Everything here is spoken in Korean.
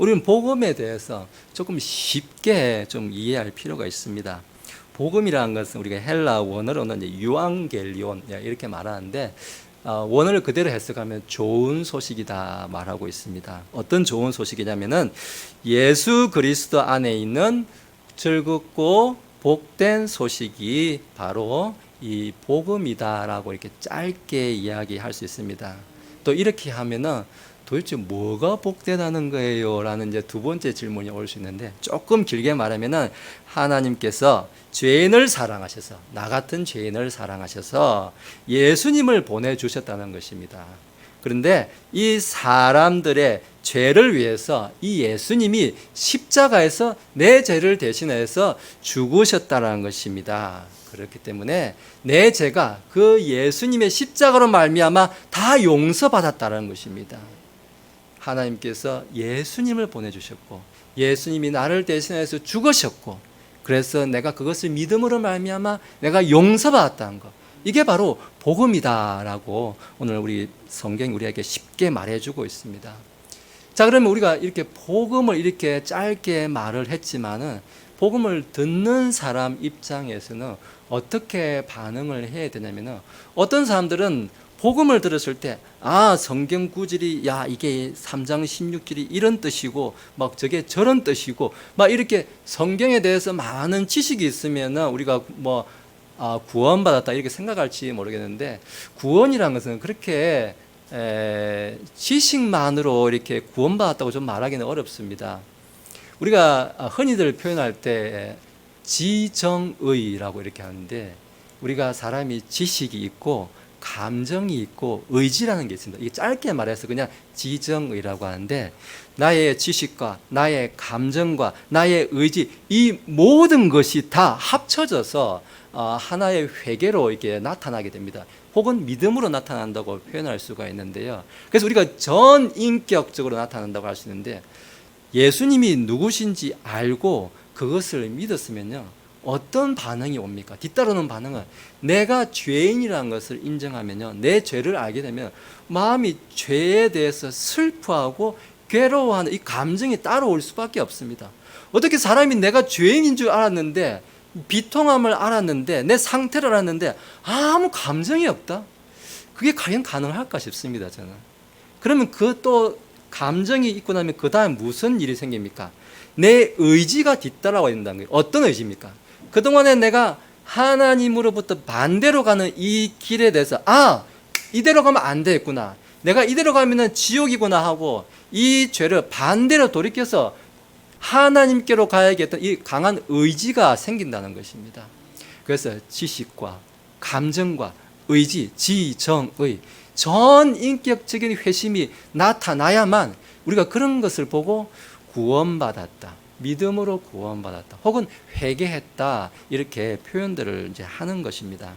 우리는 복음에 대해서 조금 쉽게 좀 이해할 필요가 있습니다. 복음이라는 것은 우리가 헬라 원어로는 유앙겔리온 이렇게 말하는데 어, 원어를 그대로 해석하면 좋은 소식이다 말하고 있습니다. 어떤 좋은 소식이냐면은 예수 그리스도 안에 있는 즐겁고 복된 소식이 바로 이 복음이다라고 이렇게 짧게 이야기할 수 있습니다. 또 이렇게 하면은 도대체 뭐가 복되다는 거예요? 라는 이제 두 번째 질문이 올 수 있는데 조금 길게 말하면은 하나님께서 죄인을 사랑하셔서 나 같은 죄인을 사랑하셔서 예수님을 보내 주셨다는 것입니다. 그런데 이 사람들의 죄를 위해서 이 예수님이 십자가에서 내 죄를 대신해서 죽으셨다는 것입니다. 그렇기 때문에 내 죄가 그 예수님의 십자가로 말미암아 다 용서받았다는 것입니다. 하나님께서 예수님을 보내주셨고 예수님이 나를 대신해서 죽으셨고 그래서 내가 그것을 믿음으로 말미암아 내가 용서받았다는 것 이게 바로 복음이다라고 오늘 우리 성경이 우리에게 쉽게 말해주고 있습니다. 자 그러면 우리가 이렇게 복음을 이렇게 짧게 말을 했지만은 복음을 듣는 사람 입장에서는 어떻게 반응을 해야 되냐면은 어떤 사람들은 복음을 들었을 때, 아, 성경 구절이, 야, 이게 3장 16절이 이런 뜻이고, 막 저게 저런 뜻이고, 막 이렇게 성경에 대해서 많은 지식이 있으면 우리가 뭐, 아, 구원받았다 이렇게 생각할지 모르겠는데, 구원이라는 것은 그렇게 에, 지식만으로 이렇게 구원받았다고 좀 말하기는 어렵습니다. 우리가 흔히들 표현할 때 지정의라고 이렇게 하는데, 우리가 사람이 지식이 있고, 감정이 있고 의지라는 게 있습니다. 이게 짧게 말해서 그냥 지정의라고 하는데 나의 지식과 나의 감정과 나의 의지 이 모든 것이 다 합쳐져서 어, 하나의 회계로 이렇게 나타나게 됩니다. 혹은 믿음으로 나타난다고 표현할 수가 있는데요. 그래서 우리가 전 인격적으로 나타난다고 할 수 있는데 예수님이 누구신지 알고 그것을 믿었으면요. 어떤 반응이 옵니까? 뒤따르는 반응은 내가 죄인이라는 것을 인정하면요. 내 죄를 알게 되면 마음이 죄에 대해서 슬퍼하고 괴로워하는 이 감정이 따라올 수밖에 없습니다. 어떻게 사람이 내가 죄인인 줄 알았는데 비통함을 알았는데 내 상태를 알았는데 아무 감정이 없다? 그게 과연 가능할까 싶습니다, 저는. 그러면 그 또 감정이 있고 나면 그 다음 무슨 일이 생깁니까? 내 의지가 뒤따라와야 된다는 거예요. 어떤 의지입니까? 그동안에 내가 하나님으로부터 반대로 가는 이 길에 대해서 아 이대로 가면 안 되겠구나 내가 이대로 가면은 지옥이구나 하고 이 죄를 반대로 돌이켜서 하나님께로 가야겠다 이 강한 의지가 생긴다는 것입니다. 그래서 지식과 감정과 의지, 지정의 전 인격적인 회심이 나타나야만 우리가 그런 것을 보고 구원받았다. 믿음으로 구원받았다. 혹은 회개했다. 이렇게 표현들을 이제 하는 것입니다.